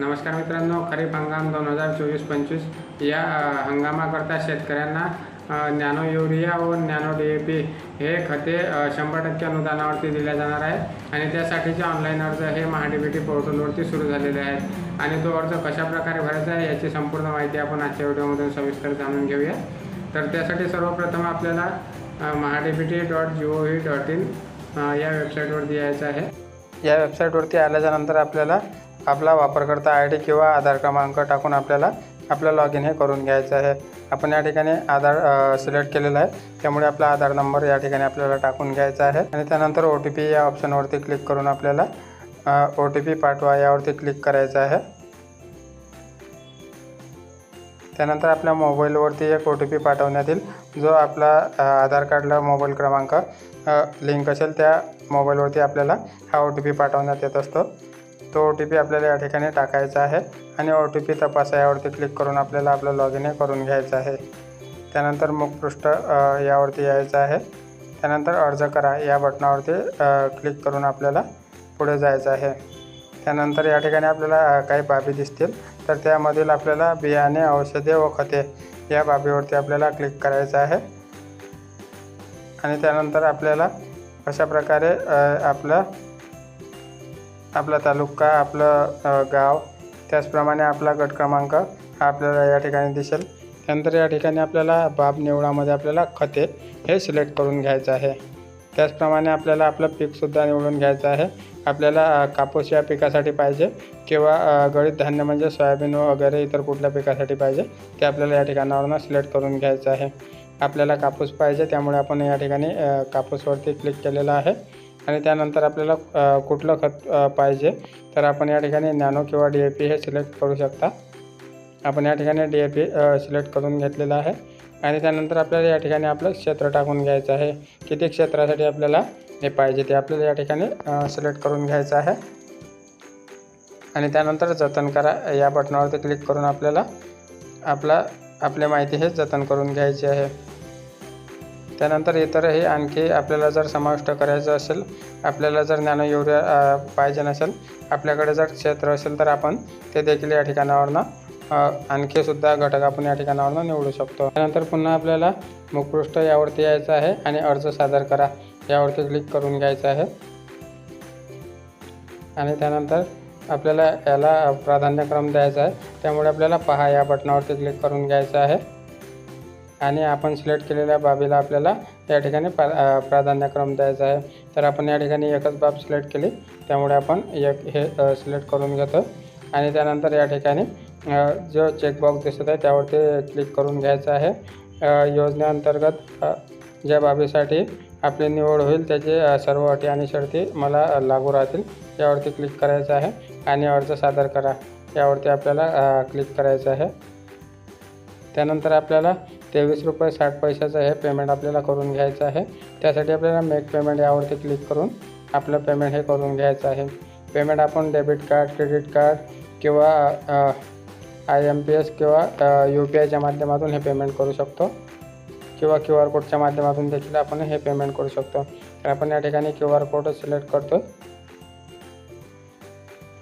नमस्कार मित्रांनो खरीप हंगाम दोन हजार चोवीस पंचवीस या हंगामाकरता शेतकऱ्यांना नॅनो युरिया व नॅनो डी ए पी हे खते शंभर टक्के अनुदानावरती दिल्या जाणार आहे आणि त्यासाठीचे ऑनलाईन अर्ज हे महाडीबीटी पोर्टलवरती सुरू झालेले आहेत. आणि तो अर्ज कशाप्रकारे भरायचा आहे याची संपूर्ण माहिती आपण आजच्या व्हिडिओमधून सविस्तर जाणून घेऊया. तर त्यासाठी सर्वप्रथम आपल्याला MahaDBT dot G O V dot in या वेबसाईटवरती यायचं आहे. या वेबसाईटवरती आल्याच्यानंतर आपल्याला आपला वापरकर्ता आय डी किंवा आधार क्रमांक टाकून आपल्याला आपलं लॉग इन हे करून घ्यायचं आहे. आपण या ठिकाणी आधार सिलेक्ट केलेला आहे. त्यामुळे आपला आधार नंबर या ठिकाणी आपल्याला टाकून घ्यायचा आहे. आणि त्यानंतर ओ टी पी या ऑप्शनवरती क्लिक करून आपल्याला ओ टी पी पाठवा यावरती क्लिक करायचं आहे. त्यानंतर आपल्या मोबाईलवरती एक ओ टी पी पाठवण्यात येईल. जो आपला आधार कार्डला मोबाईल क्रमांक लिंक असेल त्या मोबाईलवरती आपल्याला हा ओ टी पी पाठवण्यात येत असतो. तो ओ टी पी आपल्याला या ठिकाणी टाकायचा आहे आणि ओ टी पी तपासा यावरती क्लिक करून आपल्याला आपलं लॉग इन करून घ्यायचं आहे. त्यानंतर मुखपृष्ठ यावरती यायचं आहे. त्यानंतर अर्ज करा या बटनावरती क्लिक करून आपल्याला पुढे जायचं आहे. त्यानंतर या ठिकाणी आपल्याला काही बाबी दिसतील तर त्यामधील आपल्याला बियाणे औषधे व खते या बाबीवरती आपल्याला क्लिक करायचं आहे. आणि त्यानंतर आपल्याला अशा प्रकारे आपलं आपला तालुका आपलं गाव त्याचप्रमाणे आपला गट क्रमांक हा आपल्याला या ठिकाणी दिसेल. त्यानंतर या ठिकाणी आपल्याला बाब निवडामध्ये आपल्याला खते हे सिलेक्ट करून घ्यायचं आहे. त्याचप्रमाणे आपल्याला आपलं पीकसुद्धा निवडून घ्यायचं आहे. आपल्याला कापूस या पिकासाठी पाहिजे किंवा गळीत धान्य म्हणजे सोयाबीन वगैरे इतर कुठल्या पिकासाठी पाहिजे ते आपल्याला या ठिकाणावरनं सिलेक्ट करून घ्यायचं आहे. आपल्याला कापूस पाहिजे त्यामुळे आपण या ठिकाणी कापूसवरती क्लिक केलेलं आहे. आणि त्यानंतर आपल्याला कुठलं खत पाहिजे तर आपण या ठिकाणी नॅनो किंवा डी ए पी हे सिलेक्ट करू शकता. आपण या ठिकाणी डी ए पी सिलेक्ट करून घेतलेलं आहे. आणि त्यानंतर आपल्याला या ठिकाणी आपलं क्षेत्र टाकून घ्यायचं आहे. किती क्षेत्रासाठी आपल्याला हे पाहिजे ते आपल्याला या ठिकाणी सिलेक्ट करून घ्यायचं आहे. आणि त्यानंतर जतन करा. या बटनावरती क्लिक करून आपल्याला आपला आपली माहिती हे जतन करून घ्यायची आहे. त्यानंतर इतरही आणखी आपल्याला जर समाविष्ट करायचं असेल आपल्याला जर नॅनो पाहिजे नसेल आपल्याकडे जर क्षेत्र असेल तर आपण ते देखील या ठिकाणावरनं आणखी आणखीसुद्धा घटक आपण या ठिकाणावरनं निवडू शकतो. त्यानंतर पुन्हा आपल्याला मुखपृष्ठ यावरती यायचं आहे आणि अर्ज सादर करा. यावरती क्लिक करून घ्यायचं आहे. आणि त्यानंतर आपल्याला याला प्राधान्यक्रम द्यायचा आहे. त्यामुळे आपल्याला पहा या बटनावरती क्लिक करून घ्यायचं आहे. आणि आपण सिलेक्ट केलेल्या बाबीला आपल्याला या ठिकाणी प्रा प्राधान्यक्रम द्यायचा आहे. तर आपण या ठिकाणी एकच बाब सिलेक्ट केली. त्यामुळे आपण एक हे सिलेक्ट करून घेतो. आणि त्यानंतर या ठिकाणी जो चेकबॉक्स दिसत आहे त्यावरती क्लिक करून घ्यायचं आहे. योजनेअंतर्गत ज्या बाबीसाठी आपली निवड होईल त्याचे सर्व अटी आणि शर्ती मला लागू राहतील. यावरती क्लिक करायचं आहे आणि अर्ज सादर करा. यावरती आपल्याला क्लिक करायचं आहे. त्यानंतर आपल्याला तेवीस रुपये साठ पैशाचं हे पेमेंट आपल्याला करून घ्यायचं आहे. त्यासाठी आपल्याला मेक पेमेंट यावरती क्लिक करून आपलं पेमेंट हे करून घ्यायचं आहे. पेमेंट आपण डेबिट कार्ड क्रेडिट कार्ड किंवा आय एम पी एस किंवा यू पी आयच्या माध्यमातून हे पेमेंट करू शकतो. किंवा क्यू आर कोडच्या माध्यमातून देखील आपण हे पेमेंट करू शकतो. तर आपण या ठिकाणी क्यू आर कोड सिलेक्ट करतो.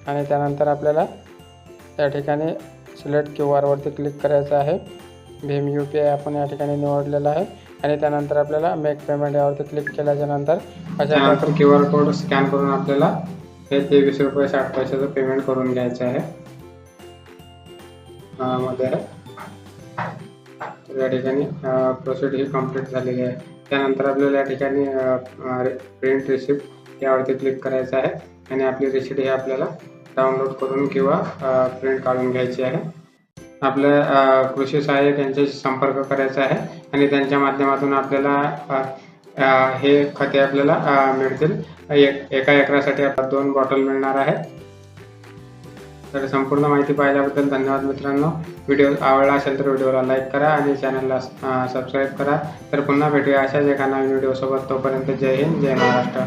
आणि त्यानंतर आपल्याला त्या ठिकाणी सिलेक्ट क्यू आरवरती क्लिक करायचं आहे. भीम यू पी आय आपण या ठिकाणी निवडलेलं आहे आणि त्यानंतर आपल्याला मेक पेमेंट यावरती क्लिक केल्याच्यानंतर अशा प्रकारे क्यू आर कोड स्कॅन करून आपल्याला हे तेवीस रुपये साठ पैशाचं पेमेंट करून घ्यायचं आहे. मध्ये या ठिकाणी प्रोसेस ही कंप्लीट झालेली आहे. त्यानंतर आपल्याला या ठिकाणी प्रिंट रिसिप्ट यावरती क्लिक करायचं आहे. आणि आपली रिसिप्ट ही आपल्याला डाउनलोड करून किंवा प्रिंट काढून घ्यायची आहे. आपल्या कृषी सहाय्यक यांच्याशी संपर्क करायचा आहे आणि त्यांच्या माध्यमातून आपल्याला हे खते आपल्याला मिळतील. एक एका एकरासाठी आपल्याला दोन बॉटल मिळणार आहेत. तर संपूर्ण माहिती पाहिल्याबद्दल धन्यवाद मित्रांनो. व्हिडिओ आवडला असेल तर व्हिडिओला लाईक करा आणि चॅनलला सबस्क्राईब करा. तर पुन्हा भेटूया अशाच एका नवीन व्हिडिओसोबत. तोपर्यंत जय हिंद जय महाराष्ट्र.